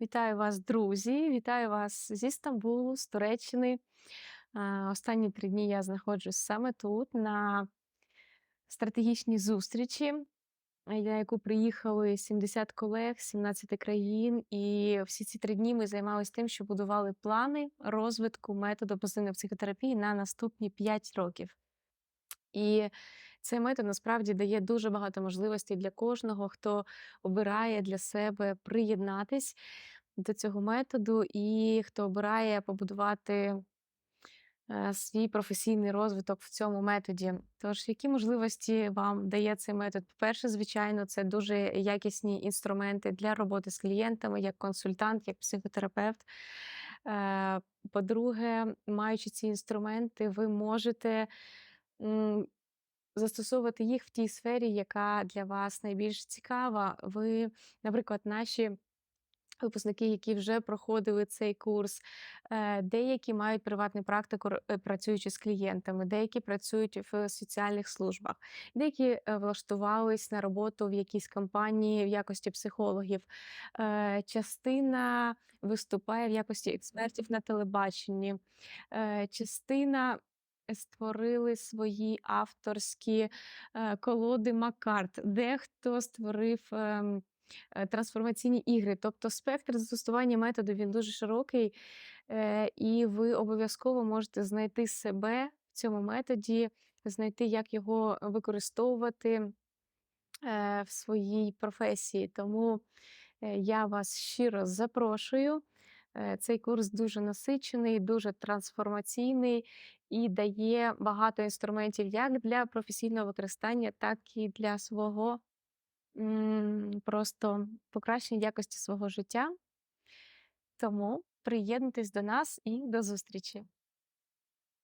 Вітаю вас, друзі! Вітаю вас зі Стамбулу, з Туреччини. Останні три дні я знаходжусь саме тут, на стратегічній зустрічі, на яку приїхали 70 колег з 17 країн. І всі ці три дні ми займалися тим, що будували плани розвитку методу позитивної психотерапії на наступні 5 років. І цей метод насправді дає дуже багато можливостей для кожного, хто обирає для себе приєднатись до цього методу, і хто обирає побудувати е, свій професійний розвиток в цьому методі. Тож, які можливості вам дає цей метод? По-перше, звичайно, це дуже якісні інструменти для роботи з клієнтами, як консультант, як психотерапевт. Е, По-друге, маючи ці інструменти, ви можете застосовувати їх в тій сфері, яка для вас найбільш цікава. Ви, наприклад, наші випускники, які вже проходили цей курс, е, деякі мають приватну практику, е, працюючи з клієнтами, деякі працюють в соціальних службах, деякі е, влаштувались на роботу в якійсь компанії в якості психологів. Частина виступає в якості експертів на телебаченні, частина створили свої авторські е, колоди Маккарт, дехто створив. ем, е, Трансформаційні ігри, тобто спектр застосування методу він дуже широкий, е, і ви обов'язково можете знайти себе в цьому методі, знайти, як його використовувати в своїй професії. Тому я вас щиро запрошую. Цей курс дуже насичений, дуже трансформаційний і дає багато інструментів як для професійного використання, так і для свого просто покращення якості свого життя. Тому приєднуйтесь до нас і до зустрічі!